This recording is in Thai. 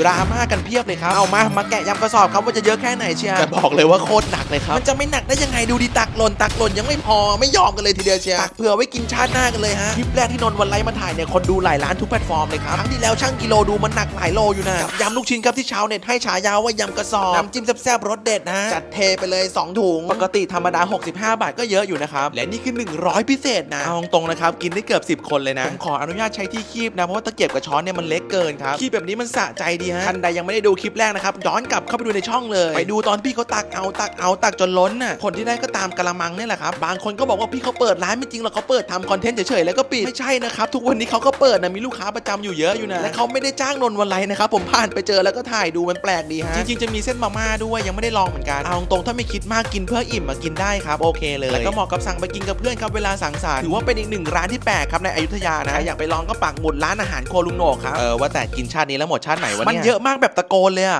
ดราม่ากันเพียบเลยครับ เอามา มาแกะยำกระสอบครับว่าจะเยอะแค่ไหนเชียร์แต่บอกเลยว่าโคตรหนักเลยครับ มันจะไม่หนักได้ยังไงดูดิตักหล่นตักหล่นยังไม่พอไม่ยอมกันเลยทีเดียวเชียร์ตักเผื่อไว้กินชาติหน้ากันเลยฮะ คลิปแรกที่นนท์วันไลฟ์มาถ่ายเนี่ยคนดูหลายล้านทุกแพลตฟอร์มเลยครับ ครั้งที่แล้วช่างกิโลดูมันหนักหลายโลอยู่นะกับยำลูกชิ้นครับที่ชาวเน็ตให้ฉายาว่ายำกระสอบน้ำจิ้มแซ่บๆรสเด็ดนะจัดเทไปเลยสองถุงปกติธรรมดา 65 บาทก็เยอะอยู่นะครับและนี่คือ 100 พิเศษนะเอาตรงๆนะครับกินได้เกือบ 10 คนเลยนะผมขออนุญาตใช้ที่คีบนะเพราะว่าตะเกียบกับช้อนเนี่ยมันเล็กเกินครับคีบแบบนี้มันสะใจดีฮะท่านใดยังไม่ได้ดูคลิปแรกนะครับย้อนกลับเข้าไปดูในช่องเลย ไปดูตอนพี่เขาตักเอาตักเอาตักจนล้นน่ะผลที่ได้ก็ตามกระมังนี่แหละครับบางคนก็บอกว่าพี่เขาเปิดร้านไม่จริงหรอกเขาเปิดทำคอนเทนต์เฉยๆแล้วก็ปิดไม่ใช่นะครับทุกวันนี้เขาก็เปิดนะมีลูกค้าประจำอยู่เยอะอยู่นะและเขาไม่ได้จ้างนนท์วันไรนะครับผมผ่านไปเจอแล้วก็ถ่ายดูมันแปลกดีฮะจริงๆจะมีเส้นมาม่าด้วยยังไม่ได้ลองเหมือนกันเอาตรงๆถ้าไม่คิดมากกินเพื่ออิ่มมากินได้ครับโอเคเลยแล้วก็เหมาะกับสั่งไปกินกับเพื่อนครับเวลาสังสรรค์ถือว่าเป็นอีกหนึ่งร้านที่แปลกครับในอยุธยานะใครอยากไปลองก็ปักหมุดร้านอาหารโครัวลุงโหนกครับเออว่าแต่กินชาตินี้แล้วหมดชาติไหนวะเนี่ยมันเยอะมากแบบตะโกนเลยอะ